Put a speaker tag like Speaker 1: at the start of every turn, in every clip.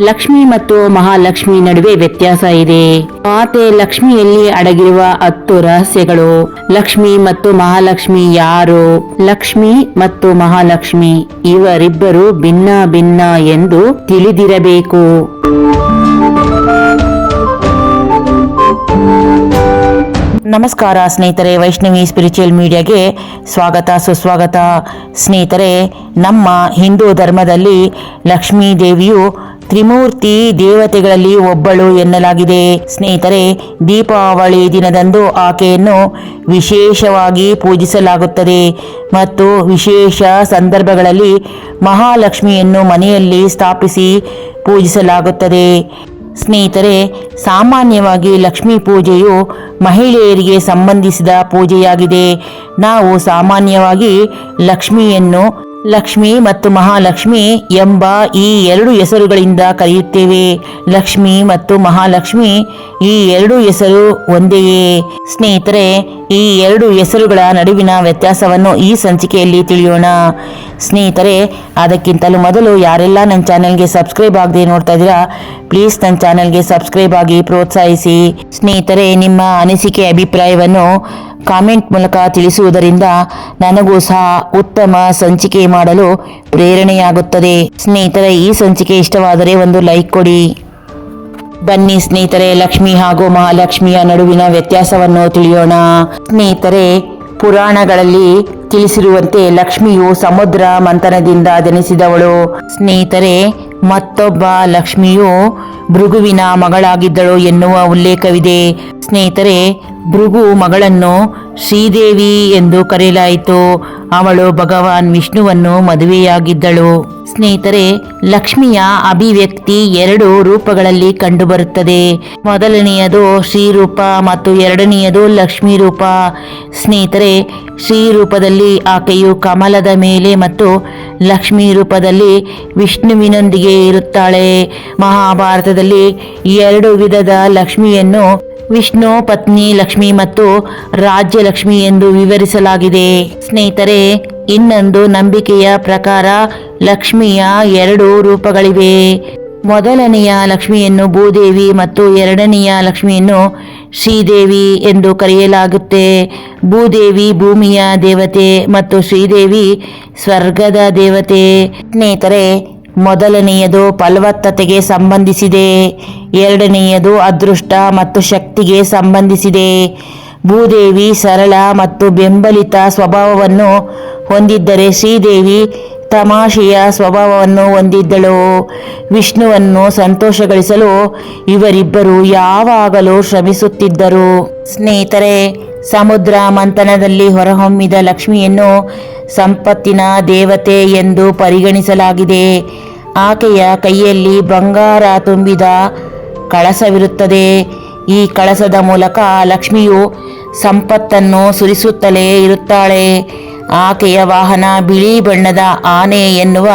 Speaker 1: ಲಕ್ಷ್ಮಿ ಮತ್ತು ಮಹಾಲಕ್ಷ್ಮಿ ನಡುವೆ ವ್ಯತ್ಯಾಸ ಇದೆ. ಮಾತೆ ಲಕ್ಷ್ಮಿಯಲ್ಲಿ ಅಡಗಿರುವ ಹತ್ತು ರಹಸ್ಯಗಳು. ಲಕ್ಷ್ಮಿ ಮತ್ತು ಮಹಾಲಕ್ಷ್ಮಿ ಯಾರು? ಲಕ್ಷ್ಮಿ ಮತ್ತು ಮಹಾಲಕ್ಷ್ಮಿ ಇವರಿಬ್ಬರು ಭಿನ್ನ ಭಿನ್ನ ಎಂದು ತಿಳಿದಿರಬೇಕು. ನಮಸ್ಕಾರ ಸ್ನೇಹಿತರೆ, ವೈಷ್ಣವಿ ಸ್ಪಿರಿಚುವಲ್ ಮೀಡಿಯಾಗೆ ಸ್ವಾಗತ, ಸುಸ್ವಾಗತ. ಸ್ನೇಹಿತರೆ, ನಮ್ಮ ಹಿಂದೂ ಧರ್ಮದಲ್ಲಿ ಲಕ್ಷ್ಮೀ ದೇವಿಯು ತ್ರಿಮೂರ್ತಿ ದೇವತೆಗಳಲ್ಲಿ ಒಬ್ಬಳು ಎನ್ನಲಾಗಿದೆ. ಸ್ನೇಹಿತರೆ, ದೀಪಾವಳಿ ದಿನದಂದು ಆಕೆಯನ್ನು ವಿಶೇಷವಾಗಿ ಪೂಜಿಸಲಾಗುತ್ತದೆ. ಮತ್ತು ವಿಶೇಷ ಸಂದರ್ಭಗಳಲ್ಲಿ ಮಹಾಲಕ್ಷ್ಮಿಯನ್ನು ಮನೆಯಲ್ಲಿ ಸ್ಥಾಪಿಸಿ ಪೂಜಿಸಲಾಗುತ್ತದೆ. ಸ್ನೇಹಿತರೆ, ಸಾಮಾನ್ಯವಾಗಿ ಲಕ್ಷ್ಮೀ ಪೂಜೆಯು ಮಹಿಳೆಯರಿಗೆ ಸಂಬಂಧಿಸಿದ ಪೂಜೆಯಾಗಿದೆ. ನಾವು ಸಾಮಾನ್ಯವಾಗಿ ಲಕ್ಷ್ಮಿಯನ್ನು ಲಕ್ಷ್ಮಿ ಮತ್ತು ಮಹಾಲಕ್ಷ್ಮಿ ಎಂಬ ಈ ಎರಡು ಹೆಸರುಗಳಿಂದ ಕರೆಯುತ್ತೇವೆ. ಲಕ್ಷ್ಮಿ ಮತ್ತು ಮಹಾಲಕ್ಷ್ಮಿ ಈ ಎರಡು ಹೆಸರು ಒಂದೆಯೇ. ಸ್ನೇಹಿತರೆ ಈ ಎರಡು ಹೆಸರುಗಳ ನಡುವಿನ ವ್ಯತ್ಯಾಸವನ್ನು ಈ ಸಂಚಿಕೆಯಲ್ಲಿ ತಿಳಿಯೋಣ. ಸ್ನೇಹಿತರೆ, ಅದಕ್ಕಿಂತಲೂ ಮೊದಲು ಯಾರೆಲ್ಲ ನನ್ನ ಚಾನೆಲ್ಗೆ ಸಬ್ಸ್ಕ್ರೈಬ್ ಆಗದೆ ನೋಡ್ತಾ ಇದ್ದೀರಾ, ಪ್ಲೀಸ್ ನನ್ನ ಚಾನೆಲ್ಗೆ ಸಬ್ಸ್ಕ್ರೈಬ್ ಆಗಿ ಪ್ರೋತ್ಸಾಹಿಸಿ. ಸ್ನೇಹಿತರೆ, ನಿಮ್ಮ ಅನಿಸಿಕೆ, ಅಭಿಪ್ರಾಯವನ್ನು ಕಾಮೆಂಟ್ ಮೂಲಕ ತಿಳಿಸುವುದರಿಂದ ನನಗೂ ಸಹ ಉತ್ತಮ ಸಂಚಿಕೆ ಮಾಡಲು ಪ್ರೇರಣೆಯಾಗುತ್ತದೆ. ಸ್ನೇಹಿತರೆ, ಈ ಸಂಚಿಕೆ ಇಷ್ಟವಾದರೆ ಒಂದು ಲೈಕ್ ಕೊಡಿ. ಬನ್ನಿ ಸ್ನೇಹಿತರೆ, ಲಕ್ಷ್ಮಿ ಹಾಗೂ ಮಹಾಲಕ್ಷ್ಮಿಯ ನಡುವಿನ ವ್ಯತ್ಯಾಸವನ್ನು ತಿಳಿಯೋಣ. ಸ್ನೇಹಿತರೆ, ಪುರಾಣಗಳಲ್ಲಿ ತಿಳಿಸಿರುವಂತೆ ಲಕ್ಷ್ಮಿಯು ಸಮುದ್ರ ಮಂಥನದಿಂದ ಜನಿಸಿದವಳು. ಸ್ನೇಹಿತರೆ, ಮತ್ತೊಬ್ಬ ಲಕ್ಷ್ಮಿಯು ಭೃಗುವಿನ ಮಗಳಾಗಿದ್ದಳು ಎನ್ನುವ ಉಲ್ಲೇಖವಿದೆ. ಸ್ನೇಹಿತರೆ, ಭೃಗು ಮಗಳನ್ನು ಶ್ರೀದೇವಿ ಎಂದು ಕರೆಯಲಾಯಿತು. ಅವಳು ಭಗವಾನ್ ವಿಷ್ಣುವನ್ನು ಮದುವೆಯಾಗಿದ್ದಳು. ಸ್ನೇಹಿತರೆ, ಲಕ್ಷ್ಮಿಯ ಅಭಿವ್ಯಕ್ತಿ ಎರಡು ರೂಪಗಳಲ್ಲಿ ಕಂಡುಬರುತ್ತದೆ. ಮೊದಲನೆಯದು ಶ್ರೀರೂಪ ಮತ್ತು ಎರಡನೆಯದು ಲಕ್ಷ್ಮೀ ರೂಪ ಸ್ನೇಹಿತರೆ ಶ್ರೀ ರೂಪದಲ್ಲಿ ಆಕೆಯು ಕಮಲದ ಮೇಲೆ ಮತ್ತು ಲಕ್ಷ್ಮೀ ರೂಪದಲ್ಲಿ ವಿಷ್ಣುವಿನೊಂದಿಗೆ ಇರುತ್ತಾಳೆ. ಮಹಾಭಾರತದಲ್ಲಿ ಎರಡು ವಿಧದ ಲಕ್ಷ್ಮಿಯನ್ನು ವಿಷ್ಣು, ಪತ್ನಿ ಲಕ್ಷ್ಮಿ ಮತ್ತು ರಾಜ್ಯ ಲಕ್ಷ್ಮಿ ಎಂದು ವಿವರಿಸಲಾಗಿದೆ. ಸ್ನೇಹಿತರೆ, ಇನ್ನೊಂದು ನಂಬಿಕೆಯ ಪ್ರಕಾರ ಲಕ್ಷ್ಮಿಯ ಎರಡು ರೂಪಗಳಿವೆ. ಮೊದಲನೆಯ ಲಕ್ಷ್ಮಿಯನ್ನು ಭೂದೇವಿ ಮತ್ತು ಎರಡನೆಯ ಲಕ್ಷ್ಮಿಯನ್ನು ಶ್ರೀದೇವಿ ಎಂದು ಕರೆಯಲಾಗುತ್ತೆ. ಭೂದೇವಿ ಭೂಮಿಯ ದೇವತೆ ಮತ್ತು ಶ್ರೀದೇವಿ ಸ್ವರ್ಗದ ದೇವತೆ. ಸ್ನೇಹಿತರೆ ಮೊದಲನೆಯದು ಫಲವತ್ತತೆಗೆ ಸಂಬಂಧಿಸಿದೆ, ಎರಡನೆಯದು ಅದೃಷ್ಟ ಮತ್ತು ಶಕ್ತಿಗೆ ಸಂಬಂಧಿಸಿದೆ. ಭೂದೇವಿ ಸರಳ ಮತ್ತು ಬೆಂಬಲಿತ ಸ್ವಭಾವವನ್ನು ಹೊಂದಿದ್ದರೆ ಶ್ರೀದೇವಿ ತಮಾಷೆಯ ಸ್ವಭಾವವನ್ನು ಹೊಂದಿದ್ದಳು. ವಿಷ್ಣುವನ್ನು ಸಂತೋಷಗೊಳಿಸಲು ಇವರಿಬ್ಬರು ಯಾವಾಗಲೂ ಶ್ರಮಿಸುತ್ತಿದ್ದರು. ಸ್ನೇಹಿತರೆ, ಸಮುದ್ರ ಮಂಥನದಲ್ಲಿ ಹೊರಹೊಮ್ಮಿದ ಲಕ್ಷ್ಮಿಯನ್ನು ಸಂಪತ್ತಿನ ದೇವತೆ ಎಂದು ಪರಿಗಣಿಸಲಾಗಿದೆ. ಆಕೆಯ ಕೈಯಲ್ಲಿ ಬಂಗಾರ ತುಂಬಿದ ಕಳಸವಿರುತ್ತದೆ. ಈ ಕಳಸದ ಮೂಲಕ ಲಕ್ಷ್ಮಿಯು ಸಂಪತ್ತನ್ನು ಸುರಿಸುತ್ತಲೇ ಇರುತ್ತಾಳೆ. ಆಕೆಯ ವಾಹನ ಬಿಳಿ ಬಣ್ಣದ ಆನೆ ಎನ್ನುವ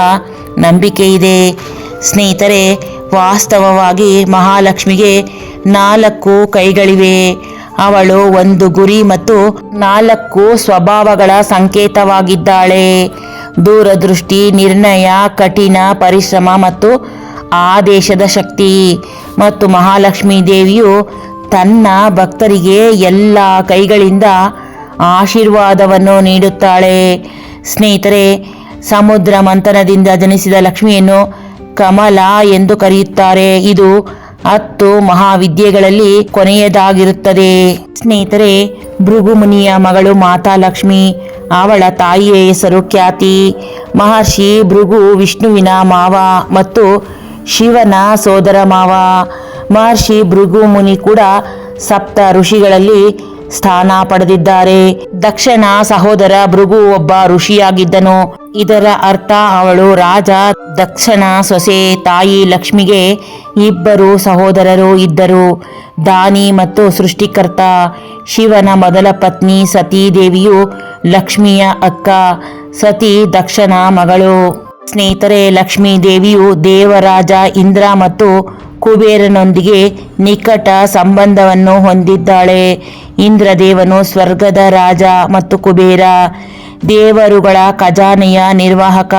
Speaker 1: ನಂಬಿಕೆ ಇದೆ ಸ್ನೇಹಿತರೆ, ವಾಸ್ತವವಾಗಿ ಮಹಾಲಕ್ಷ್ಮಿಗೆ ನಾಲ್ಕು ಕೈಗಳಿವೆ. ಅವಳು ಒಂದು ಗುರಿ ಮತ್ತು ನಾಲ್ಕು ಸ್ವಭಾವಗಳ ಸಂಕೇತವಾಗಿದ್ದಾಳೆ. ದೂರದೃಷ್ಟಿ, ನಿರ್ಣಯ, ಕಠಿಣ ಪರಿಶ್ರಮ ಮತ್ತು ಆದೇಶದ ಶಕ್ತಿ. ಮತ್ತು ಮಹಾಲಕ್ಷ್ಮೀ ದೇವಿಯು ತನ್ನ ಭಕ್ತರಿಗೆ ಎಲ್ಲ ಕೈಗಳಿಂದ ಆಶೀರ್ವಾದವನ್ನು ನೀಡುತ್ತಾಳೆ. ಸ್ನೇಹಿತರೆ, ಸಮುದ್ರ ಮಂಥನದಿಂದ ಜನಿಸಿದ ಲಕ್ಷ್ಮಿಯನ್ನು ಕಮಲ ಎಂದು ಕರೆಯುತ್ತಾರೆ. ಇದು ಹತ್ತು ಮಹಾವಿದ್ಯೆಗಳಲ್ಲಿ ಕೊನೆಯದಾಗಿರುತ್ತದೆ. ಸ್ನೇಹಿತರೆ, ಭೃಗುಮುನಿಯ ಮಗಳು ಮಾತಾ ಲಕ್ಷ್ಮಿ ಅವಳ ತಾಯಿಯ ಹೆಸರು ಖ್ಯಾತಿ. ಮಹರ್ಷಿ ಭೃಗು ವಿಷ್ಣುವಿನ ಮಾವ ಮತ್ತು ಶಿವನ ಸೋದರ ಮಾವ. ಮಹರ್ಷಿ ಭೃಗು ಮುನಿ ಕೂಡ ಸಪ್ತ ಋಷಿಗಳಲ್ಲಿ ಸ್ಥಾನ ಪಡೆದಿದ್ದಾರೆ. ದಕ್ಷನ ಸಹೋದರ ಭೃಗು ಒಬ್ಬ ಋಷಿಯಾಗಿದ್ದನು. ಇದರ ಅರ್ಥ ಅವಳು ರಾಜ ದಕ್ಷನ ಸೊಸೆ ತಾಯಿ ಲಕ್ಷ್ಮಿಗೆ ಇಬ್ಬರು ಸಹೋದರರು ಇದ್ದರು. ದಾನಿ ಮತ್ತು ಸೃಷ್ಟಿಕರ್ತ ಶಿವನ ಮೊದಲ ಪತ್ನಿ ಸತೀ ದೇವಿಯು ಲಕ್ಷ್ಮಿಯ ಅಕ್ಕ, ಸತಿ ದಕ್ಷನ ಮಗಳು. ಸ್ನೇಹಿತರೆ, ಲಕ್ಷ್ಮೀ ದೇವಿಯು ದೇವರಾಜ ಇಂದ್ರ ಮತ್ತು ಕುಬೇರನೊಂದಿಗೆ ನಿಕಟ ಸಂಬಂಧವನ್ನು ಹೊಂದಿದ್ದಾಳೆ. ಇಂದ್ರದೇವನು ಸ್ವರ್ಗದ ರಾಜ ಮತ್ತು ಕುಬೇರ, ದೇವರುಗಳ ಖಜಾನೆಯ ನಿರ್ವಾಹಕ.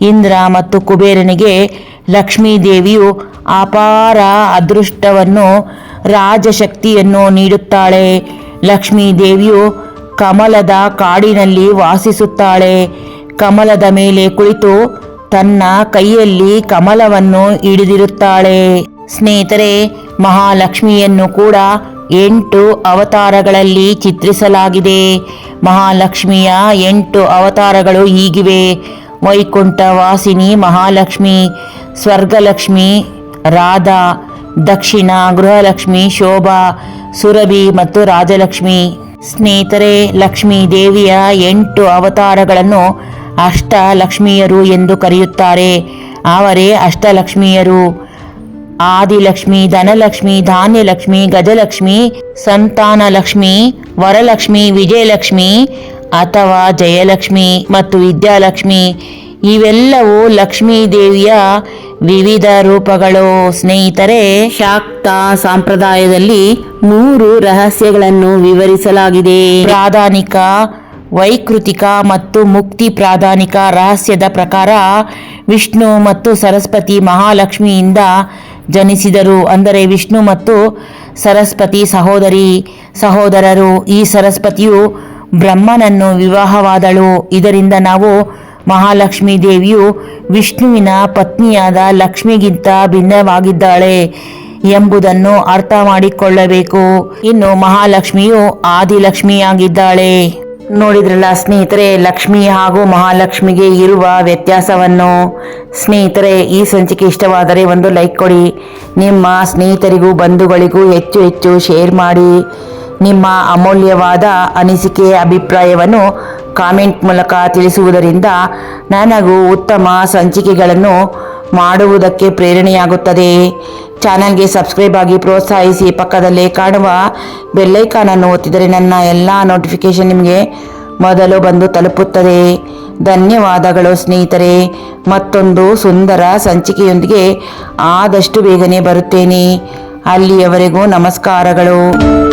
Speaker 1: ಇಂದ್ರ ಮತ್ತು ಕುಬೇರನಿಗೆ ಲಕ್ಷ್ಮೀದೇವಿಯು ಅಪಾರ ಅದೃಷ್ಟವನ್ನು, ರಾಜಶಕ್ತಿಯನ್ನು ನೀಡುತ್ತಾಳೆ. ಲಕ್ಷ್ಮೀದೇವಿಯು ಕಮಲದ ಕಾಡಿನಲ್ಲಿ ವಾಸಿಸುತ್ತಾಳೆ. ಕಮಲದ ಮೇಲೆ ಕುಳಿತು ತನ್ನ ಕೈಯಲ್ಲಿ ಕಮಲವನ್ನು ಹಿಡಿದಿರುತ್ತಾಳೆ. ಸ್ನೇಹಿತರೆ, ಮಹಾಲಕ್ಷ್ಮಿಯನ್ನು ಕೂಡ ಎಂಟು ಅವತಾರಗಳಲ್ಲಿ ಚಿತ್ರಿಸಲಾಗಿದೆ. ಮಹಾಲಕ್ಷ್ಮಿಯ ಎಂಟು ಅವತಾರಗಳು ಹೀಗಿವೆ. ವೈಕುಂಠ, ವಾಸಿನಿ, ಮಹಾಲಕ್ಷ್ಮಿ, ಸ್ವರ್ಗಲಕ್ಷ್ಮಿ, ರಾಧಾ, ದಕ್ಷಿಣ, ಗೃಹಲಕ್ಷ್ಮಿ, ಶೋಭಾ, ಸುರಭಿ ಮತ್ತು ರಾಜಲಕ್ಷ್ಮಿ. ಸ್ನೇಹಿತರೆ, ಲಕ್ಷ್ಮೀ ದೇವಿಯ ಎಂಟು ಅವತಾರಗಳನ್ನು ಅಷ್ಟಲಕ್ಷ್ಮಿಯರು ಎಂದು ಕರೆಯುತ್ತಾರೆ. ಅವರೇ ಅಷ್ಟಲಕ್ಷ್ಮಿಯರು. ಆದಿಲಕ್ಷ್ಮಿ, ಧನಲಕ್ಷ್ಮಿ, ಧಾನ್ಯಲಕ್ಷ್ಮಿ, ಗಜಲಕ್ಷ್ಮಿ, ಸಂತಾನಲಕ್ಷ್ಮಿ, ವರಲಕ್ಷ್ಮಿ, ವಿಜಯಲಕ್ಷ್ಮಿ ಅಥವಾ ಜಯಲಕ್ಷ್ಮಿ ಮತ್ತು ವಿದ್ಯಾಲಕ್ಷ್ಮಿ ಇವೆಲ್ಲವೂ ಲಕ್ಷ್ಮೀ ದೇವಿಯ ವಿವಿಧ ರೂಪಗಳು. ಸ್ನೇಹಿತರೆ ಶಾಕ್ತ ಸಂಪ್ರದಾಯದಲ್ಲಿ ಮೂರು ರಹಸ್ಯಗಳನ್ನು ವಿವರಿಸಲಾಗಿದೆ. ಪ್ರಾಧಾನಿಕ ವೈಕೃತಿಕ ಮತ್ತು ಮುಕ್ತಿ ಪ್ರಾಧಾನಿಕ ರಹಸ್ಯದ ಪ್ರಕಾರ ವಿಷ್ಣು ಮತ್ತು ಸರಸ್ವತಿ ಮಹಾಲಕ್ಷ್ಮಿಯಿಂದ ಜನಿಸಿದರು. ಅಂದರೆ ವಿಷ್ಣು ಮತ್ತು ಸರಸ್ವತಿ ಸಹೋದರಿ ಸಹೋದರರು. ಈ ಸರಸ್ವತಿಯು ಬ್ರಹ್ಮನನ್ನು ವಿವಾಹವಾದಳು. ಇದರಿಂದ ನಾವು ಮಹಾಲಕ್ಷ್ಮೀ ದೇವಿಯು ವಿಷ್ಣುವಿನ ಪತ್ನಿಯಾದ ಲಕ್ಷ್ಮಿಗಿಂತ ಭಿನ್ನವಾಗಿದ್ದಾಳೆ ಎಂಬುದನ್ನು ಅರ್ಥ ಮಾಡಿಕೊಳ್ಳಬೇಕು. ಇನ್ನು ಮಹಾಲಕ್ಷ್ಮಿಯು ಆದಿಲಕ್ಷ್ಮಿಯಾಗಿದ್ದಾಳೆ. ನೋಡಿದ್ರಲ್ಲ ಸ್ನೇಹಿತರೆ, ಲಕ್ಷ್ಮಿ ಹಾಗೂ ಮಹಾಲಕ್ಷ್ಮಿಗೆ ಇರುವ ವ್ಯತ್ಯಾಸವನ್ನು. ಸ್ನೇಹಿತರೆ, ಈ ಸಂಚಿಕೆ ಇಷ್ಟವಾದರೆ ಒಂದು ಲೈಕ್ ಕೊಡಿ. ನಿಮ್ಮ ಸ್ನೇಹಿತರಿಗೂ, ಬಂಧುಗಳಿಗೂ ಹೆಚ್ಚು ಹೆಚ್ಚು ಶೇರ್ ಮಾಡಿ. ನಿಮ್ಮ ಅಮೂಲ್ಯವಾದ ಅನಿಸಿಕೆ ಅಭಿಪ್ರಾಯವನ್ನು ಕಾಮೆಂಟ್ ಮೂಲಕ ತಿಳಿಸುವುದರಿಂದ ನನಗೂ ಉತ್ತಮ ಸಂಚಿಕೆಗಳನ್ನು ಮಾಡುವುದಕ್ಕೆ ಪ್ರೇರಣೆಯಾಗುತ್ತದೆ. ಚಾನಲ್ಗೆ ಸಬ್ಸ್ಕ್ರೈಬ್ ಆಗಿ ಪ್ರೋತ್ಸಾಹಿಸಿ ಪಕ್ಕದಲ್ಲೇ ಕಾಣುವ ಬೆಲ್ಲೈಕಾನನ್ನು ಒತ್ತಿದರೆ ನನ್ನ ಎಲ್ಲ ನೋಟಿಫಿಕೇಶನ್ ನಿಮಗೆ ಮೊದಲು ಬಂದು ತಲುಪುತ್ತದೆ. ಧನ್ಯವಾದಗಳು ಸ್ನೇಹಿತರೆ. ಮತ್ತೊಂದು ಸುಂದರ ಸಂಚಿಕೆಯೊಂದಿಗೆ ಆದಷ್ಟು ಬೇಗನೆ ಬರುತ್ತೇನೆ. ಅಲ್ಲಿಯವರೆಗೂ ನಮಸ್ಕಾರಗಳು.